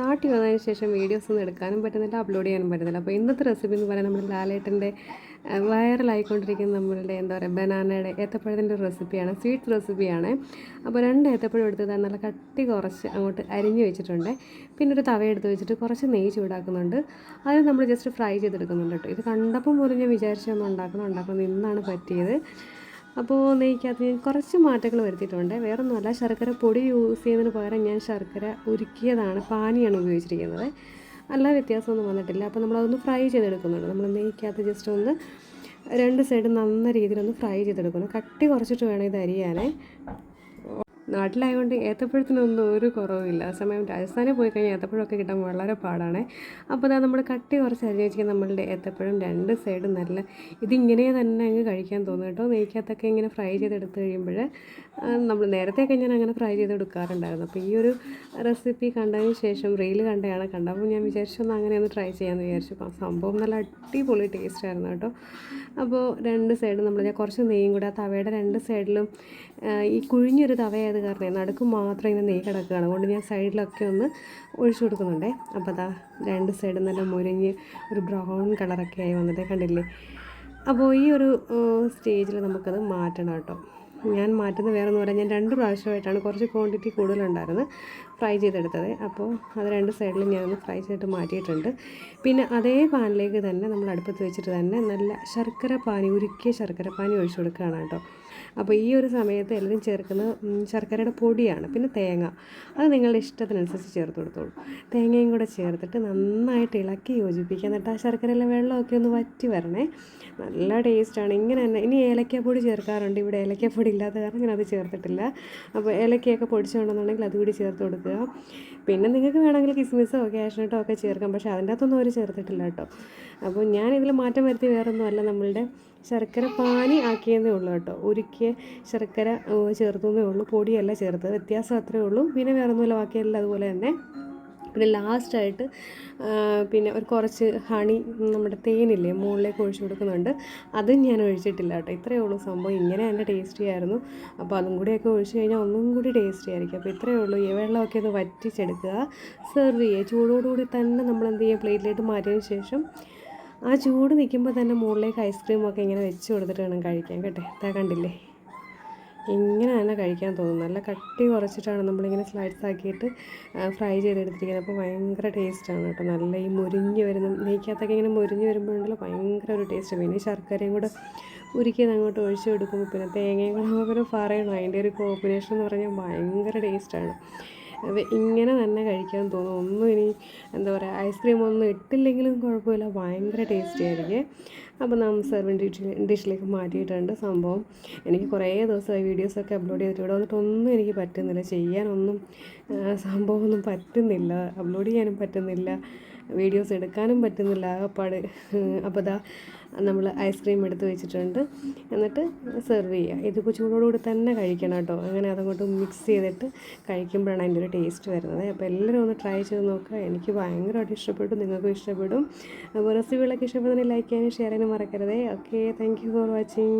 നാട്ടിൽ വന്നതിന് ശേഷം വീഡിയോസ് ഒന്നും എടുക്കാനും പറ്റുന്നില്ല അപ്ലോഡ് ചെയ്യാനും പറ്റുന്നില്ല. അപ്പോൾ ഇന്നത്തെ റെസിപ്പി എന്ന് പറയുന്നത് നമ്മുടെ ലാലേട്ടന്റെ വൈറലായിക്കൊണ്ടിരിക്കുന്ന നമ്മളുടെ എന്താ പറയുക ബനാനയുടെ ഏത്തപ്പഴത്തിന്റെ റെസിപ്പിയാണ് സ്വീറ്റ് റെസിപ്പിയാണ് അപ്പോൾ രണ്ട് ഏത്തപ്പഴം എടുത്തത് നല്ല കട്ടി കുറച്ച് അങ്ങോട്ട് അരിഞ്ഞ് വെച്ചിട്ടുണ്ട്. പിന്നെ ഒരു തവ എടുത്ത് വെച്ചിട്ട് കുറച്ച് നെയ്യ് ചൂടാക്കുന്നുണ്ട്. അത് നമ്മൾ ജസ്റ്റ് ഫ്രൈ ചെയ്തെടുക്കുന്നുണ്ട് കേട്ടോ. ഇത് കണ്ടപ്പം പോലും ഞാൻ വിചാരിച്ചൊന്നും ഉണ്ടാക്കണം ഉണ്ടാക്കണം ഇന്നാണ് പറ്റിയത്. അപ്പോൾ നെയ്ക്കകത്ത് ഞാൻ കുറച്ച് മാറ്റങ്ങൾ വരുത്തിയിട്ടുണ്ട്. വേറൊന്നുമല്ല ശർക്കര പൊടി യൂസ് ചെയ്യുന്നതിന് പകരം ഞാൻ ശർക്കര ഉരുക്കിയതാണ് പാനിയാണ് ഉപയോഗിച്ചിരിക്കുന്നത്. അല്ല വ്യത്യാസമൊന്നും വന്നിട്ടില്ല. അപ്പോൾ നമ്മളതൊന്ന് ഫ്രൈ ചെയ്തെടുക്കുന്നുണ്ട്. നമ്മൾ നെയ്ക്കകത്ത് ജസ്റ്റ് ഒന്ന് രണ്ട് സൈഡ് നന്ന രീതിയിലൊന്ന് ഫ്രൈ ചെയ്തെടുക്കണം കട്ടി കുറച്ചിട്ട് വേണം ഇത് അരിയാനേ നാട്ടിലായതുകൊണ്ട് ഏത്തപ്പഴത്തിനൊന്നും ഒരു കുറവുമില്ല. ആ സമയം രാജസ്ഥാനിൽ പോയി കഴിഞ്ഞാൽ ഏത്തപ്പഴമൊക്കെ കിട്ടാൻ വളരെ പാടാണ്. അപ്പോൾ അതാ നമ്മൾ കട്ടി കുറച്ച് അരിഞ്ഞ് വെച്ചിരിക്കുന്ന നമ്മളുടെ ഏത്തപ്പഴം രണ്ട് സൈഡും നല്ല ഇതിങ്ങനെ തന്നെ അങ്ങ് കഴിക്കാൻ തോന്നും കേട്ടോ. നെയ്ക്കകത്തൊക്കെ ഇങ്ങനെ ഫ്രൈ ചെയ്തെടുത്ത് കഴിയുമ്പോൾ നമ്മൾ നേരത്തെയൊക്കെ ഞാൻ അങ്ങനെ ഫ്രൈ ചെയ്ത് എടുക്കാറുണ്ടായിരുന്നു അപ്പോൾ ഈ ഒരു റെസിപ്പി കണ്ടതിന് ശേഷം റീൽ കണ്ടതാണ് കണ്ടപ്പോൾ ഞാൻ വിചാരിച്ചൊന്ന് അങ്ങനെ ഒന്ന് ട്രൈ ചെയ്യാമെന്ന് വിചാരിച്ചു. അപ്പോൾ സംഭവം നല്ല അടിപൊളി ടേസ്റ്റ് ആയിരുന്നു കേട്ടോ. അപ്പോൾ രണ്ട് സൈഡും നമ്മൾ ഞാൻ കുറച്ച് നെയ്യും കൂടെ ആ തവയുടെ രണ്ട് സൈഡിലും ഈ കുഴിഞ്ഞൊരു തവയായത് കാരണം നടുക്ക് മാത്രം ഇങ്ങനെ നെയ്യ് കിടക്കുകയാണ്. അതുകൊണ്ട് ഞാൻ സൈഡിലൊക്കെ ഒന്ന് ഒഴിച്ചു കൊടുക്കുന്നുണ്ടേ. അപ്പോൾ അതാ രണ്ട് സൈഡും നല്ല മുരിഞ്ഞ് ഒരു ബ്രൗൺ കളറൊക്കെ ആയി വന്നിട്ട് കണ്ടില്ലേ? അപ്പോൾ ഈ ഒരു സ്റ്റേജിൽ നമുക്കത് മാറ്റണം കേട്ടോ. ഞാൻ മാറ്റുന്ന വേറെ ഒന്നും പറയാം ഞാൻ രണ്ട് പ്രാവശ്യമായിട്ടാണ് കുറച്ച് ക്വാണ്ടിറ്റി കൂടുതലുണ്ടായിരുന്നു ഫ്രൈ ചെയ്തെടുത്തത്. അപ്പോൾ അത് രണ്ട് സൈഡിലും ഞാനൊന്ന് ഫ്രൈ ചെയ്തിട്ട് മാറ്റിയിട്ടുണ്ട്. പിന്നെ അതേ പാനിലേക്ക് തന്നെ നമ്മൾ അടുപ്പത്ത് വെച്ചിട്ട് തന്നെ നല്ല ശർക്കര പാനി ഉരുക്കിയ ശർക്കര പാനി ഒഴിച്ചു കൊടുക്കുകയാണ് കേട്ടോ. അപ്പോൾ ഈ ഒരു സമയത്ത് എല്ലാവരും ചേർക്കുന്നത് ശർക്കരയുടെ പൊടിയാണ് പിന്നെ തേങ്ങ. അത് നിങ്ങളുടെ ഇഷ്ടത്തിനനുസരിച്ച് ചേർത്ത് കൊടുത്തോളൂ. തേങ്ങയും കൂടെ ചേർത്തിട്ട് നന്നായിട്ട് ഇളക്കി യോജിപ്പിക്കുക. എന്നിട്ട് ആ ശർക്കരയിലെ വെള്ളമൊക്കെ ഒന്ന് വറ്റി വരണേ. നല്ല ടേസ്റ്റാണ് ഇങ്ങനെ തന്നെ. ഇനി ഏലക്കാപ്പൊടി ചേർക്കാറുണ്ട്. ഇവിടെ ഏലക്കാപ്പൊടി ഇല്ലാത്ത കാരണം ഞാൻ അത് ചേർത്തിട്ടില്ല. അപ്പോൾ ഏലക്കയൊക്കെ പൊടിച്ചുകൊണ്ടെന്നുണ്ടെങ്കിൽ അതുകൂടി ചേർത്ത് കൊടുക്കുക. പിന്നെ നിങ്ങൾക്ക് വേണമെങ്കിൽ കിസ്മിസോ കാഷ്നട്ടോ ഒക്കെ ചേർക്കാം. പക്ഷേ അതിന്റെ അകത്തൊന്നും അവർ ചേർത്തിട്ടില്ല കേട്ടോ. അപ്പോൾ ഞാൻ ഇതിൽ മാറ്റം വരുത്തി വേറൊന്നും അല്ല നമ്മളുടെ ശർക്കര പാനി ആക്കിയതേ ഉള്ളൂ കേട്ടോ. ഉരുക്കിയ ശർക്കര ചേർത്തതേ ഉള്ളൂ. പൊടിയല്ല ചേർത്തത്. വ്യത്യാസം അത്രേ ഉള്ളൂ. പിന്നെ വേറൊന്നുമില്ല. ബാക്കിയെല്ലാം അതുപോലെ തന്നെ. പിന്നെ ലാസ്റ്റായിട്ട് പിന്നെ ഒരു കുറച്ച് ഹണി നമ്മുടെ തേനില്ലേ മുകളിലേക്ക് ഒഴിച്ചു കൊടുക്കുന്നുണ്ട്. അതും ഞാൻ ഒഴിച്ചിട്ടില്ല കേട്ടോ. ഇത്രയേ ഉള്ളൂ സംഭവം. ഇങ്ങനെ തന്നെ ടേസ്റ്റി ആയിരുന്നു അപ്പോൾ അതും കൂടിയൊക്കെ ഒഴിച്ച് കഴിഞ്ഞാൽ ഒന്നും കൂടി ടേസ്റ്റി ആയിരിക്കും. അപ്പോൾ ഇത്രയേ ഉള്ളൂ. ഈ വെള്ളമൊക്കെ ഒന്ന് വറ്റിച്ചെടുക്കുക. സെർവ് ചെയ്യുക. ചൂടോടുകൂടി തന്നെ നമ്മൾ എന്ത് ചെയ്യുക? പ്ലേറ്റിലേക്ക് മാറ്റിയതിന് ശേഷം ആ ചൂട് നിൽക്കുമ്പോൾ തന്നെ മുകളിലേക്ക് ഐസ്ക്രീമൊക്കെ ഇങ്ങനെ വെച്ച് കൊടുത്തിട്ട് വേണം കഴിക്കാൻ. കേട്ടെ. ഇതാ കണ്ടില്ലേ? ഇങ്ങനെ തന്നെ കഴിക്കാൻ തോന്നും നല്ല കട്ടി കുറച്ചിട്ടാണ് നമ്മളിങ്ങനെ സ്ലൈഡ്സ് ആക്കിയിട്ട് ഫ്രൈ ചെയ്തെടുത്തിരിക്കുന്നത്. അപ്പോൾ ഭയങ്കര ടേസ്റ്റാണ് കേട്ടോ. നല്ല ഈ മുരിഞ്ഞ് വരുന്ന നെയ്ക്കകത്തൊക്കെ ഇങ്ങനെ മുരിഞ്ഞ് വരുമ്പോഴുണ്ടല്ലോ ഭയങ്കര ഒരു ടേസ്റ്റ് പിന്നെ ശർക്കരയും കൂടെ ഉരുക്കിയത് അങ്ങോട്ട് ഒഴിച്ചു കൊടുക്കുമ്പോൾ പിന്നെ തേങ്ങയും കൂടെ നമുക്ക് പറയണം അതിന്റെ ഒരു കോമ്പിനേഷൻ എന്ന് പറഞ്ഞാൽ ഭയങ്കര ടേസ്റ്റാണ് ഇങ്ങനെ തന്നെ കഴിക്കാൻ തോന്നും. ഒന്നും ഇനി എന്താ പറയുക ഐസ്ക്രീം ഒന്നും ഇട്ടില്ലെങ്കിലും കുഴപ്പമില്ല. ഭയങ്കര ടേസ്റ്റി ആയിരിക്കും. അപ്പോൾ നാം ഡിഷിൽ ഡിഷിലേക്ക് മാറ്റിയിട്ടുണ്ട് സംഭവം. എനിക്ക് കുറേ ദിവസമായി വീഡിയോസൊക്കെ അപ്ലോഡ് ചെയ്തിട്ട് ഇവിടെ വന്നിട്ട് ഒന്നും എനിക്ക് പറ്റുന്നില്ല. ചെയ്യാനൊന്നും സംഭവമൊന്നും പറ്റുന്നില്ല. അപ്ലോഡ് ചെയ്യാനും പറ്റുന്നില്ല. വീഡിയോസ് എടുക്കാനും പറ്റുന്നില്ല ആകപ്പാട്. അപ്പോൾ ദാ നമ്മൾ ഐസ്ക്രീം എടുത്ത് വെച്ചിട്ടുണ്ട്. എന്നിട്ട് സെർവ് ചെയ്യുക ഇതിപ്പോൾ ചൂടോടുകൂടി തന്നെ കഴിക്കണം കേട്ടോ. അങ്ങനെ അതങ്ങോട്ട് മിക്സ് ചെയ്തിട്ട് കഴിക്കുമ്പോഴാണ് അതിന്റെ ഒരു ടേസ്റ്റ് വരുന്നത്. അപ്പോൾ എല്ലാവരും ഒന്ന് ട്രൈ ചെയ്ത് നോക്കുക. എനിക്ക് ഭയങ്കരമായിട്ട് ഇഷ്ടപ്പെട്ടു. നിങ്ങൾക്കും ഇഷ്ടപ്പെടും. അപ്പോൾ റെസിപ്പികളൊക്കെ ഇഷ്ടപ്പെടുന്നതിന് ലൈക്ക് ചെയ്യാനും ഷെയർ ചെയ്യാനും മറക്കരുതേ. Okay thank you for watching